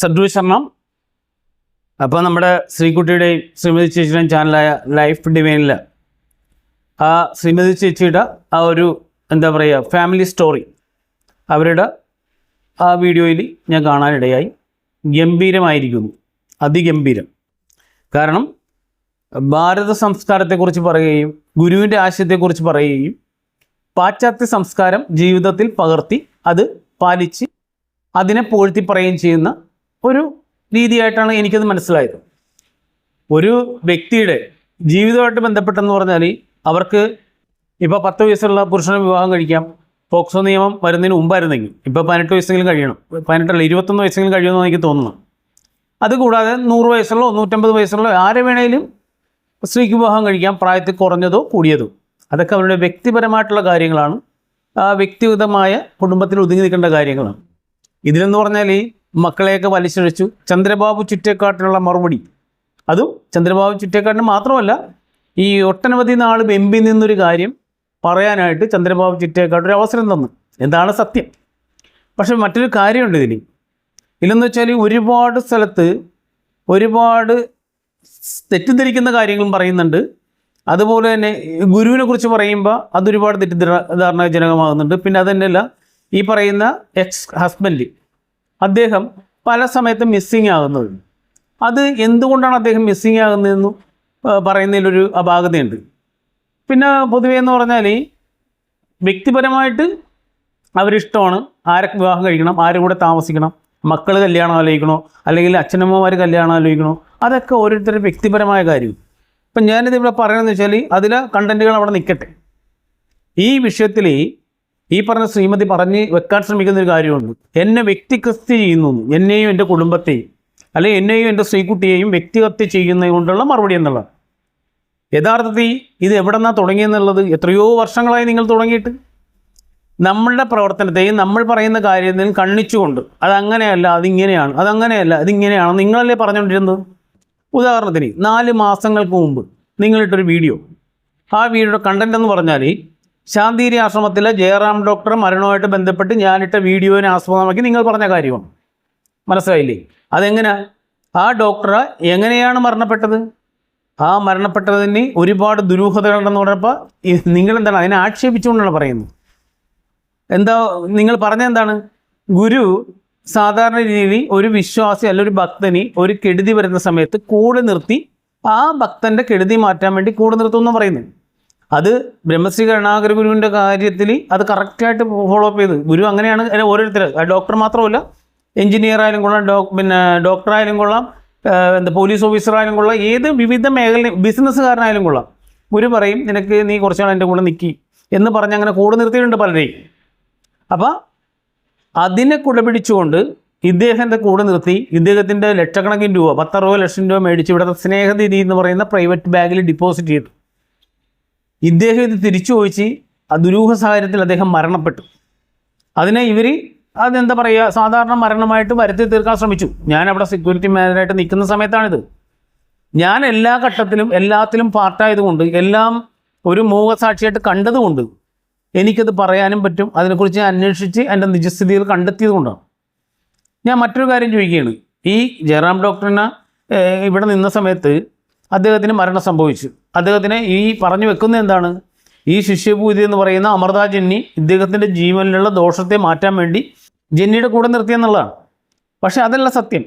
സദ്രു ശർണം അപ്പോൾ നമ്മുടെ ശ്രീകുട്ടിയുടെയും ശ്രീമതി ചേച്ചിയുടെയും ചാനലായ ലൈഫ് ഡിവൈനിൽ ആ ശ്രീമതി ചേച്ചിയുടെ ആ ഒരു എന്താ പറയുക ഫാമിലി സ്റ്റോറി അവരുടെ ആ വീഡിയോയിൽ ഞാൻ കാണാനിടയായി. ഗംഭീരമായിരിക്കുന്നു. അതിഗംഭീരം. കാരണം ഭാരത സംസ്കാരത്തെക്കുറിച്ച് പറയുകയും ഗുരുവിന്റെ ആശയത്തെക്കുറിച്ച് പറയുകയും പാശ്ചാത്യ സംസ്കാരം ജീവിതത്തിൽ പകർത്തി അത് പാലിച്ച് അതിനെ പോഴ്ത്തി പറയുകയും ചെയ്യുന്ന ഒരു രീതിയായിട്ടാണ് എനിക്കത് മനസ്സിലായത്. ഒരു വ്യക്തിയുടെ ജീവിതമായിട്ട് ബന്ധപ്പെട്ടെന്ന് പറഞ്ഞാൽ അവർക്ക് ഇപ്പോൾ പത്ത് വയസ്സുള്ള പുരുഷനെ വിവാഹം കഴിക്കാം. പോക്സോ നിയമം വരുന്നതിന് മുമ്പായിരുന്നെങ്കിൽ. ഇപ്പോൾ പതിനെട്ട് വയസ്സെങ്കിലും കഴിയണം. പതിനെട്ടല്ല ഇരുപത്തൊന്ന് വയസ്സെങ്കിലും കഴിയുമെന്ന് എനിക്ക് തോന്നുന്നു അതുകൂടാതെ നൂറ് വയസ്സുള്ള നൂറ്റമ്പത് വയസ്സുള്ള ആരെ വേണേലും സ്ത്രീക്ക് വിവാഹം കഴിക്കാം. പ്രായത്തിൽ കുറഞ്ഞതോ കൂടിയതോ. അതൊക്കെ അവരുടെ വ്യക്തിപരമായിട്ടുള്ള കാര്യങ്ങളാണ്. വ്യക്തിഗതമായ കുടുംബത്തിൽ ഒതുങ്ങി നിൽക്കേണ്ട കാര്യങ്ങളാണ്. ഇതിലെന്ന് പറഞ്ഞാൽ മക്കളെയൊക്കെ വലിച്ചഴിച്ചു. ചന്ദ്രബാബു ചുറ്റേക്കാട്ടിനുള്ള മറുപടി. അതും ചന്ദ്രബാബു ചുറ്റേക്കാട്ടിന് മാത്രമല്ല ഈ ഒട്ടനവധി നാൾ എംപി നിന്നൊരു കാര്യം പറയാനായിട്ട് ചന്ദ്രബാബു ചുറ്റേക്കാട്ട് ഒരു അവസരം തന്നു. എന്താണ് സത്യം? പക്ഷെ മറ്റൊരു കാര്യമുണ്ട് ഇതിൽ ഇല്ലെന്ന് വെച്ചാൽ ഒരുപാട് സ്ഥലത്ത് ഒരുപാട് തെറ്റിദ്ധരിക്കുന്ന കാര്യങ്ങളും പറയുന്നുണ്ട്. അതുപോലെ തന്നെ ഗുരുവിനെ കുറിച്ച് പറയുമ്പോൾ അതൊരുപാട് തെറ്റിദ്ധാരണജനകമാകുന്നുണ്ട് പിന്നെ അതന്നെയല്ല ഈ പറയുന്ന എക്സ് ഹസ്ബൻഡ് അദ്ദേഹം പല സമയത്തും മിസ്സിങ് ആകുന്നത്. അത് എന്തുകൊണ്ടാണ് അദ്ദേഹം മിസ്സിങ് ആകുന്നതെന്ന് പറയുന്നതിലൊരു അപാകതയുണ്ട്. പിന്നെ പൊതുവേ എന്ന് പറഞ്ഞാൽ വ്യക്തിപരമായിട്ട് അവരിഷ്ടമാണ് ആരൊക്കെ വിവാഹം കഴിക്കണം ആരും കൂടെ താമസിക്കണം മക്കൾ കല്യാണം ആലോചിക്കണോ അല്ലെങ്കിൽ അച്ഛനമ്മമാർ കല്യാണം ആലോചിക്കണോ അതൊക്കെ ഓരോരുത്തരുടെ വ്യക്തിപരമായ കാര്യം. ഇപ്പം ഞാനിത് ഇവിടെ പറയണമെന്ന് വെച്ചാൽ അതിലെ കണ്ടന്റുകൾ അവിടെ നിൽക്കട്ടെ. ഈ വിഷയത്തിൽ ഈ പറഞ്ഞ ശ്രീമതി പറഞ്ഞ് വെക്കാൻ ശ്രമിക്കുന്ന ഒരു കാര്യമുണ്ട്. എന്നെ വ്യക്തിഹത്യ ചെയ്യുന്നു. എന്ന്. എന്നെയും എന്റെ കുടുംബത്തെയും അല്ലെങ്കിൽ എന്നെയും എന്റെ സ്ത്രീക്കുട്ടിയെയും വ്യക്തിഹത്യ ചെയ്യുന്നത് കൊണ്ടുള്ള മറുപടി എന്നുള്ളത് യഥാർത്ഥത്തിൽ ഇത് എവിടെ നിന്നാണ് തുടങ്ങിയെന്നുള്ളത് എത്രയോ വർഷങ്ങളായി നിങ്ങൾ തുടങ്ങിയിട്ട്. നമ്മളുടെ പ്രവർത്തനത്തെയും നമ്മൾ പറയുന്ന കാര്യത്തിനും കണ്ണിച്ചുകൊണ്ട് അതങ്ങനെയല്ല അതിങ്ങനെയാണ് അതങ്ങനെയല്ല അതിങ്ങനെയാണ് നിങ്ങളല്ലേ പറഞ്ഞുകൊണ്ടിരുന്നത്. ഉദാഹരണത്തിന് നാല് മാസങ്ങൾക്ക് മുമ്പ് നിങ്ങളിട്ടൊരു വീഡിയോ. ആ വീഡിയോയുടെ കണ്ടന്റ് എന്ന് പറഞ്ഞാൽ ശാന്തിരി ആശ്രമത്തിലെ ജയറാം ഡോക്ടർ മരണവുമായിട്ട് ബന്ധപ്പെട്ട് ഞാനിട്ട വീഡിയോനെ ആസ്പദമാക്കി നിങ്ങൾ പറഞ്ഞ കാര്യമാണ് മനസ്സിലായില്ലേ? അതെങ്ങനെ? ആ ഡോക്ടർ എങ്ങനെയാണ് മരണപ്പെട്ടത്? ആ മരണപ്പെട്ടതിന് ഒരുപാട് ദുരൂഹതകളുണ്ടെന്ന് പറഞ്ഞപ്പോൾ നിങ്ങളെന്താണ് അതിനെ ആക്ഷേപിച്ചുകൊണ്ടാണ് പറയുന്നത്? എന്താ നിങ്ങൾ പറഞ്ഞ എന്താണ്? ഗുരു സാധാരണ രീതിയിൽ ഒരു വിശ്വാസി അല്ല ഒരു ഭക്തന് ഒരു കെടുതി വരുന്ന സമയത്ത് കൂടെ നിർത്തി ആ ഭക്തന്റെ കെടുതി മാറ്റാൻ വേണ്ടി കൂടെ നിർത്തുമെന്ന് പറയുന്നത്. അത് ബ്രഹ്മശ്രീ കരുണാകര ഗുരുവിന്റെ കാര്യത്തിൽ അത് കറക്റ്റായിട്ട് ഫോളോ അപ്പ് ചെയ്ത്. ഗുരു അങ്ങനെയാണ് ഓരോരുത്തർ ഡോക്ടർ മാത്രമല്ല എഞ്ചിനീയർ ആയാലും കൊള്ളാം ഡോ പിന്നെ ഡോക്ടർ ആയാലും കൊള്ളാം എന്താ പോലീസ് ഓഫീസർ ആയാലും കൊള്ളാം ഏത് വിവിധ മേഖല ബിസിനസ്സുകാരനായാലും കൊള്ളാം. ഗുരു പറയും നിനക്ക് നീ കുറച്ചാൾ എന്റെ കൂടെ നിൽക്കി എന്ന് പറഞ്ഞ് അങ്ങനെ കൂടെ നിർത്തിയിട്ടുണ്ട് പലരെയും. അപ്പം അതിനെ കുടപിടിച്ചുകൊണ്ട് ഇദ്ദേഹത്തെ കൂടെ നിർത്തി ഇദ്ദേഹത്തിന്റെ ലക്ഷക്കണക്കിന് രൂപ പത്തറുപത് ലക്ഷം രൂപ മേടിച്ച് ഇവിടുത്തെ സ്നേഹനിധി എന്ന് പറയുന്ന പ്രൈവറ്റ് ബാങ്കിൽ ഡിപ്പോസിറ്റ് ചെയ്തു. ഇദ്ദേഹം ഇത് തിരിച്ചു ചോദിച്ച് ആ ദുരൂഹ സാഹചര്യത്തിൽ അദ്ദേഹം മരണപ്പെട്ടു. അതിനെ ഇവർ അതെന്താ പറയുക സാധാരണ മരണമായിട്ട് വരുത്തി തീർക്കാൻ ശ്രമിച്ചു. ഞാൻ അവിടെ സെക്യൂരിറ്റി മാനേജറായിട്ട് നിൽക്കുന്ന സമയത്താണിത്. ഞാൻ എല്ലാ ഘട്ടത്തിലും എല്ലാത്തിലും പാർട്ടായതുകൊണ്ട് എല്ലാം ഒരു മൂകസാക്ഷിയായിട്ട് കണ്ടതുകൊണ്ട് എനിക്കത് പറയാനും പറ്റും. അതിനെക്കുറിച്ച് ഞാൻ അന്വേഷിച്ച് എന്റെ നിജസ്ഥിതിയിൽ കണ്ടെത്തിയത് കൊണ്ടാണ് ഞാൻ മറ്റൊരു കാര്യം ചോദിക്കുകയാണ്. ഈ ജയറാം ഡോക്ടറിനെ ഇവിടെ നിന്ന സമയത്ത് അദ്ദേഹത്തിന് മരണം സംഭവിച്ചു. അദ്ദേഹത്തിന് ഈ പറഞ്ഞു വെക്കുന്ന എന്താണ്? ഈ ശിഷ്യപൂതി എന്ന് പറയുന്ന അമൃത ജന്നി ഇദ്ദേഹത്തിന്റെ ജീവനിലുള്ള ദോഷത്തെ മാറ്റാൻ വേണ്ടി ജന്നിയുടെ കൂടെ നിർത്തിയെന്നുള്ളതാണ് പക്ഷേ അതല്ല സത്യം.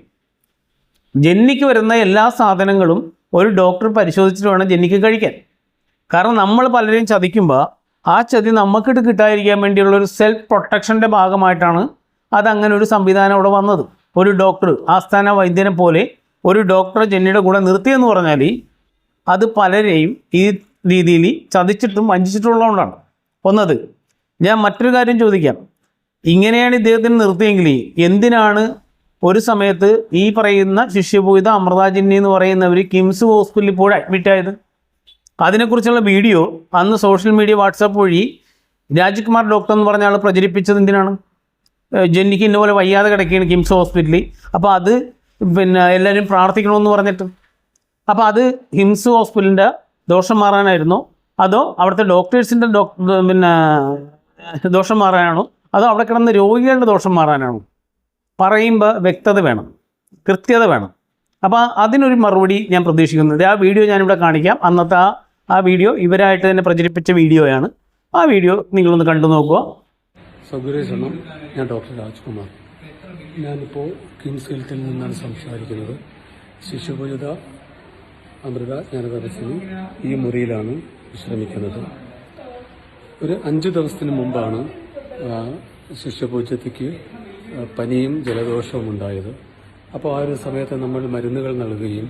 ജന്നിക്ക് വരുന്ന എല്ലാ സാധനങ്ങളും ഒരു ഡോക്ടർ പരിശോധിച്ചിട്ട് വേണം ജന്നിക്ക് കഴിക്കാൻ. കാരണം നമ്മൾ പലരെയും ചതിക്കുമ്പോൾ ആ ചതി നമുക്കിട്ട് കിട്ടാതിരിക്കാൻ വേണ്ടിയുള്ള ഒരു സെൽഫ് പ്രൊട്ടക്ഷന്റെ ഭാഗമായിട്ടാണ് അതങ്ങനെ ഒരു സംവിധാനം അവിടെ വന്നത്. ഒരു ഡോക്ടർ ആസ്ഥാന വൈദ്യനെ പോലെ ഒരു ഡോക്ടറെ ജെന്നിയുടെ കൂടെ നിർത്തിയെന്ന് പറഞ്ഞാൽ അത് പലരെയും ഈ രീതിയിൽ ചതിച്ചിട്ടും വഞ്ചിച്ചിട്ടുള്ളതുകൊണ്ടാണ് ഒന്നത് ഞാൻ മറ്റൊരു കാര്യം ചോദിക്കാം. ഇങ്ങനെയാണ് ഇദ്ദേഹത്തിന് നിർത്തിയെങ്കിൽ എന്തിനാണ് ഒരു സമയത്ത് ഈ പറയുന്ന ശിഷ്യഭൂത അമൃതാജിന്നി എന്ന് പറയുന്നവർ കിംസ് ഹോസ്പിറ്റലിൽ പോയി അഡ്മിറ്റ് ആയത്? അതിനെക്കുറിച്ചുള്ള വീഡിയോ അന്ന് സോഷ്യൽ മീഡിയ വാട്സാപ്പ് വഴി രാജ്കുമാർ ഡോക്ടർ എന്ന് പറഞ്ഞ ആൾ പ്രചരിപ്പിച്ചത് എന്തിനാണ്? ജെന്നിക്ക് ഇന്നപോലെ വയ്യാതെ കിടക്കുകയാണ് കിംസ് ഹോസ്പിറ്റലിൽ. അപ്പോൾ അത് പിന്നെ എല്ലാവരും പ്രാർത്ഥിക്കണമെന്ന് പറഞ്ഞിട്ട്. അപ്പോൾ അത് ഹിംസ് ഹോസ്പിറ്റലിന്റെ ദോഷം മാറാനായിരുന്നോ. അതോ അവിടുത്തെ ഡോക്ടേഴ്സിന്റെ ഡോ പിന്നെ ദോഷം മാറാനാണോ? അതോ അവിടെ കിടന്ന രോഗികളുടെ ദോഷം മാറാനാണോ? പറയുമ്പോൾ വ്യക്തത വേണം. കൃത്യത വേണം. അപ്പോൾ അതിനൊരു മറുപടി ഞാൻ പ്രതീക്ഷിക്കുന്നുണ്ട്. ആ വീഡിയോ ഞാനിവിടെ കാണിക്കാം. അന്നത്തെ ആ ആ വീഡിയോ ഇവരായിട്ട് തന്നെ പ്രചരിപ്പിച്ച വീഡിയോയാണ്. ആ വീഡിയോ നിങ്ങളൊന്ന് കണ്ടു നോക്കുക. സൗകര്യക്ഷണം ഞാൻ ഡോക്ടർ രാജ്കുമാർ. ഞാനിപ്പോൾ കിംസ് ഹെൽത്തിൽ നിന്നാണ് സംസാരിക്കുന്നത്. ശിശുപൂരിത അമൃത ജ്ഞാനദർശിനി ഈ മുറിയിലാണ് വിശ്രമിക്കുന്നത്. ഒരു അഞ്ച് ദിവസത്തിന് മുമ്പാണ് ശിശുപൂജത്തിക്ക് പനിയും ജലദോഷവും ഉണ്ടായത്. അപ്പോൾ ആ ഒരു സമയത്ത് നമ്മൾ മരുന്നുകൾ നൽകുകയും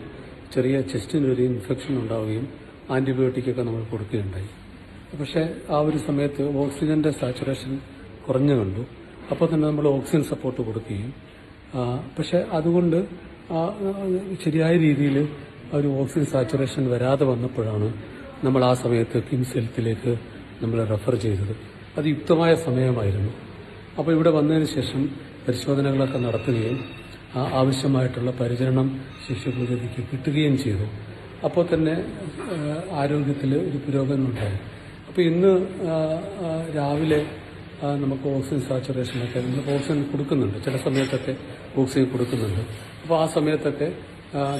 ചെറിയ ചെസ്റ്റിനൊരു ഇൻഫെക്ഷൻ ഉണ്ടാവുകയും ആന്റിബയോട്ടിക്കൊക്കെ നമ്മൾ കൊടുക്കുകയുണ്ടായി. പക്ഷേ ആ ഒരു സമയത്ത് ഓക്സിജന്റെ സാച്ചുറേഷൻ കുറഞ്ഞു കണ്ടു. അപ്പോൾ തന്നെ നമ്മൾ ഓക്സിജൻ സപ്പോർട്ട് കൊടുക്കുകയും പക്ഷേ അതുകൊണ്ട് ശരിയായ രീതിയിൽ ഒരു ഓക്സിജൻ സാച്ചുറേഷൻ വരാതെ വന്നപ്പോഴാണ് നമ്മൾ ആ സമയത്ത് കിംസ് ഹെൽത്തിലേക്ക് നമ്മൾ റെഫർ ചെയ്തത്. അത് യുക്തമായ സമയമായിരുന്നു. അപ്പോൾ ഇവിടെ വന്നതിന് ശേഷം പരിശോധനകളൊക്കെ നടത്തുകയും ആവശ്യമായിട്ടുള്ള പരിചരണം ശിശുപൂജതിക്ക് കിട്ടുകയും ചെയ്തു. അപ്പോൾ തന്നെ ആരോഗ്യത്തിൽ ഒരു പുരോഗമനം ഉണ്ടായി. അപ്പോൾ ഇന്ന് രാവിലെ നമുക്ക് ഓക്സിജൻ സാച്ചുറേഷനൊക്കെ നമ്മൾ ഓക്സിജൻ കൊടുക്കുന്നുണ്ട്. ചില സമയത്തൊക്കെ ഓക്സിജൻ കൊടുക്കുന്നുണ്ട്. അപ്പോൾ ആ സമയത്തൊക്കെ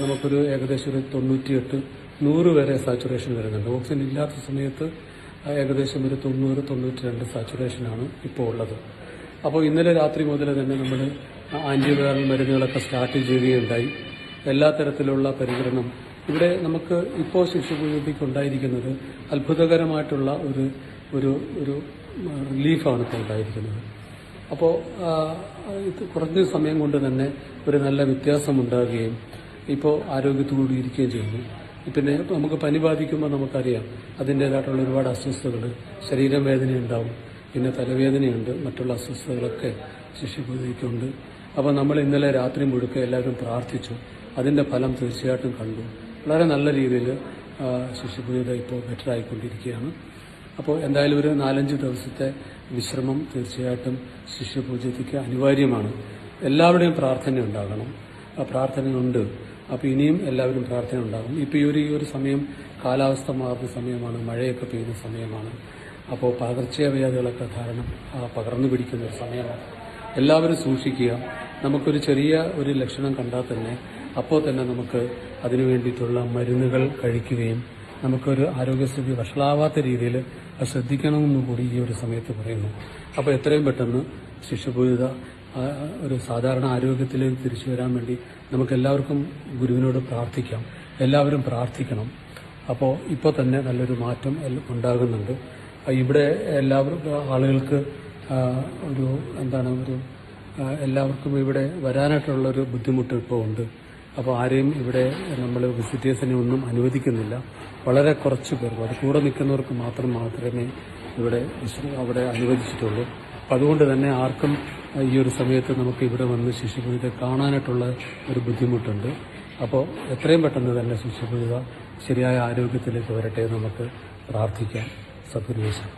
നമുക്കൊരു ഏകദേശം ഒരു തൊണ്ണൂറ്റിയെട്ട് നൂറ് വരെ സാച്ചുറേഷൻ വരുന്നുണ്ട്. ഓക്സിജൻ ഇല്ലാത്ത സമയത്ത് ഏകദേശം ഒരു തൊണ്ണൂറ് തൊണ്ണൂറ്റി രണ്ട് സാച്ചുറേഷനാണ് ഇപ്പോൾ ഉള്ളത്. അപ്പോൾ ഇന്നലെ രാത്രി മുതൽ തന്നെ നമ്മൾ ആന്റിബയോൾ മരുന്നുകളൊക്കെ സ്റ്റാർട്ട് ചെയ്യുകയുണ്ടായി. എല്ലാ തരത്തിലുള്ള പരിചരണം. ഇവിടെ നമുക്ക് ഇപ്പോൾ ശിശുപൂജയ്ക്ക് ഉണ്ടായിരിക്കുന്നത് അത്ഭുതകരമായിട്ടുള്ള ഒരു ഒരു ഒരു റിലീഫാണ് ഇപ്പോൾ ഉണ്ടായിരിക്കുന്നത്. അപ്പോൾ ഇത് കുറഞ്ഞ സമയം കൊണ്ട് തന്നെ ഒരു നല്ല വ്യത്യാസം ഉണ്ടാകുകയും ഇപ്പോൾ ആരോഗ്യത്തോടുകൂടി ഇരിക്കുകയും ചെയ്യുന്നു. പിന്നെ നമുക്ക് പനി ബാധിക്കുമ്പോൾ നമുക്കറിയാം അതിന്റേതായിട്ടുള്ള ഒരുപാട് അസ്വസ്ഥതകൾ ശരീരം വേദന ഉണ്ടാവും പിന്നെ തലവേദനയുണ്ട് മറ്റുള്ള അസ്വസ്ഥതകളൊക്കെ ശിക്ഷിക്കുന്നുണ്ട് അപ്പോൾ നമ്മൾ ഇന്നലെ രാത്രി മുഴുക്കെ എല്ലാവരും പ്രാർത്ഥിച്ചു. അതിന്റെ ഫലം തീർച്ചയായിട്ടും കണ്ടു. വളരെ നല്ല രീതിയിൽ ശിശുപൂജ ഇപ്പോൾ ബെറ്റർ ആയിക്കൊണ്ടിരിക്കുകയാണ്. അപ്പോൾ എന്തായാലും ഒരു നാലഞ്ച് ദിവസത്തെ വിശ്രമം തീർച്ചയായിട്ടും ശിഷ്യപൂജയ്ക്ക് അനിവാര്യമാണ്. എല്ലാവരുടെയും പ്രാർത്ഥന ഉണ്ടാകണം. ആ പ്രാർത്ഥനയുണ്ട്. അപ്പോൾ ഇനിയും എല്ലാവരും പ്രാർത്ഥന ഉണ്ടാകും ഇപ്പോൾ ഈ ഒരു ഈ ഒരു സമയം കാലാവസ്ഥ മാറുന്ന സമയമാണ്. മഴയൊക്കെ പെയ്യുന്ന സമയമാണ്. അപ്പോൾ പകർച്ചവ്യാധികളൊക്കെ ധാരണം പകർന്നു പിടിക്കുന്ന ഒരു സമയമാണ്. എല്ലാവരും സൂക്ഷിക്കുക. നമുക്കൊരു ചെറിയ ഒരു ലക്ഷണം കണ്ടാൽ തന്നെ അപ്പോൾ തന്നെ നമുക്ക് അതിനു വേണ്ടിയിട്ടുള്ള മരുന്നുകൾ കഴിക്കുകയും നമുക്കൊരു ആരോഗ്യസ്ഥിതി വഷളാവാത്ത രീതിയിൽ അത് ശ്രദ്ധിക്കണമെന്ന് കൂടി ഈ ഒരു സമയത്ത് പറയുന്നു. അപ്പോൾ എത്രയും പെട്ടെന്ന് ശിശുപൂരിത ഒരു സാധാരണ ആരോഗ്യത്തിലേക്ക് തിരിച്ചു വരാൻ വേണ്ടി നമുക്ക് എല്ലാവർക്കും ഗുരുവിനോട് പ്രാർത്ഥിക്കാം. എല്ലാവരും പ്രാർത്ഥിക്കണം. അപ്പോൾ ഇപ്പോൾ തന്നെ നല്ലൊരു മാറ്റം ഉണ്ടാകുന്നുണ്ട്. ഇവിടെ എല്ലാവരും ആളുകൾക്ക് ഒരു എന്താണ് ഒരു എല്ലാവർക്കും ഇവിടെ വരാനായിട്ടുള്ളൊരു ബുദ്ധിമുട്ട് ഇപ്പോൾ ഉണ്ട്. അപ്പോൾ ആരെയും ഇവിടെ നമ്മൾ വിസിറ്റേഴ്സിനെ ഒന്നും അനുവദിക്കുന്നില്ല. വളരെ കുറച്ച് പേർക്ക് അത് കൂടെ നിൽക്കുന്നവർക്ക് മാത്രം മാത്രമേ ഇവിടെ അവിടെ അനുവദിച്ചിട്ടുള്ളൂ. അതുകൊണ്ട് തന്നെ ആർക്കും ഈ ഒരു സമയത്ത് നമുക്ക് ഇവിടെ വന്ന് ശിശുപൂജ കാണാനായിട്ടുള്ള ഒരു ബുദ്ധിമുട്ടുണ്ട്. അപ്പോൾ എത്രയും പെട്ടെന്ന് തന്നെ ശിശുപൂജ ശരിയായ ആരോഗ്യത്തിലേക്ക് വരട്ടെ നമുക്ക് പ്രാർത്ഥിക്കാം. സത്പുരുവേശം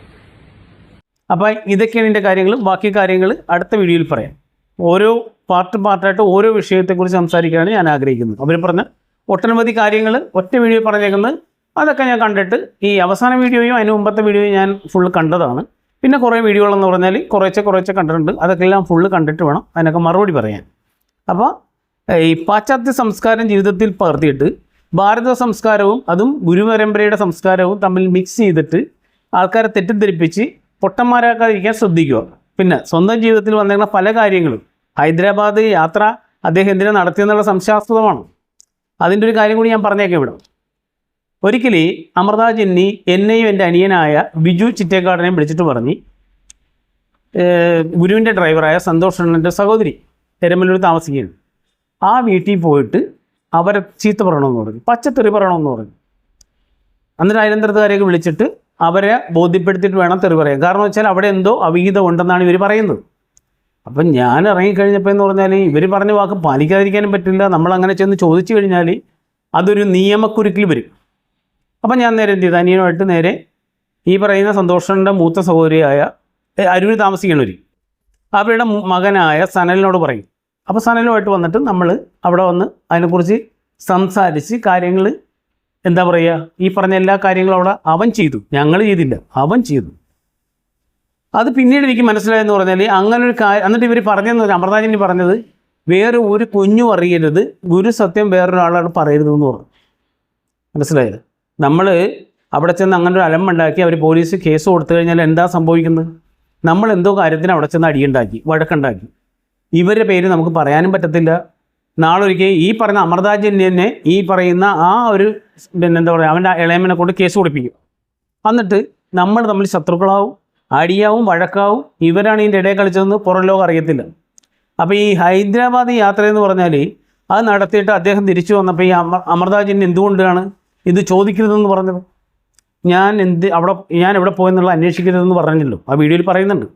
അപ്പോൾ ഇതൊക്കെയാണ് എന്റെ കാര്യങ്ങൾ ബാക്കി കാര്യങ്ങൾ അടുത്ത വീഡിയോയിൽ പറയാം. ഓരോ പാർട്ട് പാർട്ടായിട്ട് ഓരോ വിഷയത്തെക്കുറിച്ച് സംസാരിക്കാനാണ് ഞാൻ ആഗ്രഹിക്കുന്നത്. അവർ പറഞ്ഞ ഒട്ടനവധി കാര്യങ്ങൾ ഒറ്റ വീഡിയോ പറഞ്ഞേക്കുന്നത് അതൊക്കെ ഞാൻ കണ്ടിട്ട് ഈ അവസാന വീഡിയോയും അതിന് മുമ്പത്തെ വീഡിയോയും ഞാൻ ഫുള്ള് കണ്ടതാണ്. പിന്നെ കുറേ വീഡിയോകളെന്ന് പറഞ്ഞാൽ കുറേശ്ശെ കുറേശ്ശെ കണ്ടിട്ടുണ്ട്. അതൊക്കെ എല്ലാം ഫുള്ള് കണ്ടിട്ട് വേണം അതിനൊക്കെ മറുപടി പറയാൻ. അപ്പോൾ ഈ പാശ്ചാത്യ സംസ്കാരം ജീവിതത്തിൽ പകർത്തിയിട്ട് ഭാരത സംസ്കാരവും അതും ഗുരുപരമ്പരയുടെ സംസ്കാരവും തമ്മിൽ മിക്സ് ചെയ്തിട്ട് ആൾക്കാരെ തെറ്റിദ്ധരിപ്പിച്ച് പൊട്ടന്മാരാക്കാതിരിക്കാൻ ശ്രദ്ധിക്കുക. പിന്നെ സ്വന്തം ജീവിതത്തിൽ വന്നേക്കുന്ന പല കാര്യങ്ങളും. ഹൈദരാബാദ് യാത്ര അദ്ദേഹം എന്തിനാ നടത്തിയെന്നുള്ള സംശയാസ്പദമാണ്. അതിന്റെ ഒരു കാര്യം കൂടി ഞാൻ പറഞ്ഞേക്കാം ഇവിടെ. ഒരിക്കലേ അമൃത ജെന്നി എന്നെയും എന്റെ അനിയനായ ബിജു ചിറ്റേക്കാടനെ വിളിച്ചിട്ട് പറഞ്ഞ് ഗുരുവിന്റെ ഡ്രൈവറായ സന്തോഷ് അണ്ണന്റെ സഹോദരി തിരമല്ലൂർ താമസിക്കുകയാണ്. ആ വീട്ടിൽ പോയിട്ട് അവരെ ചീത്ത പറയണമെന്ന് പറഞ്ഞു പച്ചത്തെറി പറയണമെന്ന് പറഞ്ഞു. അന്നേരം അയലന്തരത്തുകാരെയൊക്കെ വിളിച്ചിട്ട് അവരെ ബോധ്യപ്പെടുത്തിയിട്ട് വേണം തെറി പറയാൻ. കാരണം വെച്ചാൽ അവിടെ എന്തോ അവിഹിതം ഉണ്ടെന്നാണ് ഇവർ പറയുന്നത്. അപ്പം ഞാൻ ഇറങ്ങിക്കഴിഞ്ഞപ്പോൾ എന്ന് പറഞ്ഞാൽ ഇവർ പറഞ്ഞ വാക്ക് പാലിക്കാതിരിക്കാനും പറ്റില്ല. നമ്മളങ്ങനെ ചെന്ന് ചോദിച്ചു കഴിഞ്ഞാൽ അതൊരു നിയമക്കുരുക്കിൽ വരും. അപ്പം ഞാൻ നേരെ എന്ത് ചെയ്തു? അനിയനുമായിട്ട് നേരെ ഈ പറയുന്ന സന്തോഷന്റെ മൂത്ത സഹോദരിയായ അരുവിൽ അരൂർ താമസിക്കണവർ അവരുടെ മകനായ സനലിനോട് പറയും. അപ്പോൾ സനലുമായിട്ട് വന്നിട്ട് നമ്മൾ അവിടെ വന്ന് അതിനെക്കുറിച്ച് സംസാരിച്ച് കാര്യങ്ങൾ എന്താ പറയുക ഈ പറഞ്ഞ എല്ലാ കാര്യങ്ങളും അവിടെ അവൻ ചെയ്തു. ഞങ്ങൾ ചെയ്തില്ല. അവൻ ചെയ്തു. അത് പിന്നീട് എനിക്ക് മനസ്സിലായെന്ന് പറഞ്ഞാൽ അങ്ങനെ ഒരു കാര്യം എന്നിട്ട് ഇവർ പറഞ്ഞതെന്ന് പറഞ്ഞാൽ അമൃതാജിനി പറഞ്ഞത് വേറെ ഒരു കുഞ്ഞും അറിയരുത്. ഗുരു സത്യം വേറൊരാളോട് പറയരുതെന്ന് പറഞ്ഞു. മനസ്സിലായത് നമ്മൾ അവിടെ ചെന്ന് അങ്ങനെ ഒരു അലമ്പുണ്ടാക്കി അവർ പോലീസ് കേസ് കൊടുത്തു കഴിഞ്ഞാൽ എന്താ സംഭവിക്കുന്നത്? നമ്മൾ എന്തോ കാര്യത്തിന് അവിടെ ചെന്ന് അടിയുണ്ടാക്കി വഴക്കുണ്ടാക്കി. ഇവരുടെ പേര് നമുക്ക് പറയാനും പറ്റത്തില്ല. നാളെ ഒരിക്കൽ ഈ പറയുന്ന അമൃതാജന്യനെ ഈ പറയുന്ന ആ ഒരു പിന്നെ എന്താ പറയുക അവന്റെ ഇളയമനെ കൊണ്ട് കേസ് കൊടുപ്പിക്കും. എന്നിട്ട് നമ്മൾ തമ്മിൽ ശത്രുക്കളാവും അടിയാവും വഴക്കാവും. ഇവരാണ് ഇതിന്റെ ഇടയിൽ കളിച്ചതെന്ന് പുറം ലോകം അറിയത്തില്ല. അപ്പോൾ ഈ ഹൈദരാബാദ് യാത്രയെന്ന് പറഞ്ഞാൽ അത് നടത്തിയിട്ട് അദ്ദേഹം തിരിച്ചു വന്നപ്പോൾ ഈ അമർ അമൃതാജന് എന്തുകൊണ്ടാണ് ഇത് ചോദിക്കരുതെന്ന് പറഞ്ഞത്? ഞാൻ എന്ത് അവിടെ ഞാൻ എവിടെ പോയെന്നുള്ള അന്വേഷിക്കരുതെന്ന് പറഞ്ഞല്ലോ. ആ വീഡിയോയിൽ പറയുന്നുണ്ട്.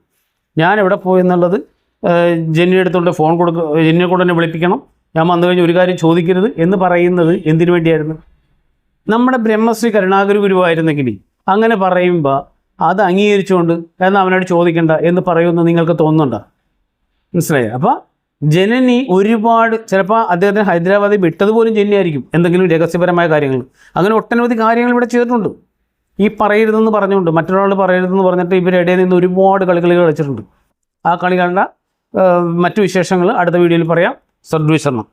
ഞാൻ എവിടെ പോയെന്നുള്ളത് ജെന്നിയുടെ ഫോൺ കൊടുക്കുക ജെന്നിയെ കൊണ്ട് തന്നെ വിളിപ്പിക്കണം. ഞാൻ വന്നു കഴിഞ്ഞ് ഒരു കാര്യം ചോദിക്കരുത് എന്ന് പറയുന്നത് എന്തിനു വേണ്ടിയായിരുന്നു? നമ്മുടെ ബ്രഹ്മശ്രീ കരുണാകര ഗുരുവായിരുന്നെങ്കിൽ അങ്ങനെ പറയുമ്പോൾ അത് അംഗീകരിച്ചുകൊണ്ട് എന്നാൽ അവനോട് ചോദിക്കണ്ട എന്ന് പറയുമെന്ന് നിങ്ങൾക്ക് തോന്നുന്നുണ്ടോ? മനസ്സിലായി? അപ്പോൾ ജനനി ഒരുപാട് ചിലപ്പോൾ അദ്ദേഹത്തിന് ഹൈദരാബാദിൽ വിട്ടതുപോലും ജനിയായിരിക്കും എന്തെങ്കിലും രഹസ്യപരമായ കാര്യങ്ങൾ. അങ്ങനെ ഒട്ടനവധി കാര്യങ്ങൾ ഇവിടെ ചെയ്തിട്ടുണ്ട്. ഈ പറയരുതെന്ന് പറഞ്ഞുകൊണ്ട് മറ്റൊരാൾ പറയരുതെന്ന് പറഞ്ഞിട്ട് ഇവരിടയിൽ നിന്ന് ഒരുപാട് കളികൾ കളിച്ചിട്ടുണ്ട്. ആ കളികളുടെ കണ്ട മറ്റു വിശേഷങ്ങൾ അടുത്ത വീഡിയോയിൽ പറയാം. സദ്വിശരണം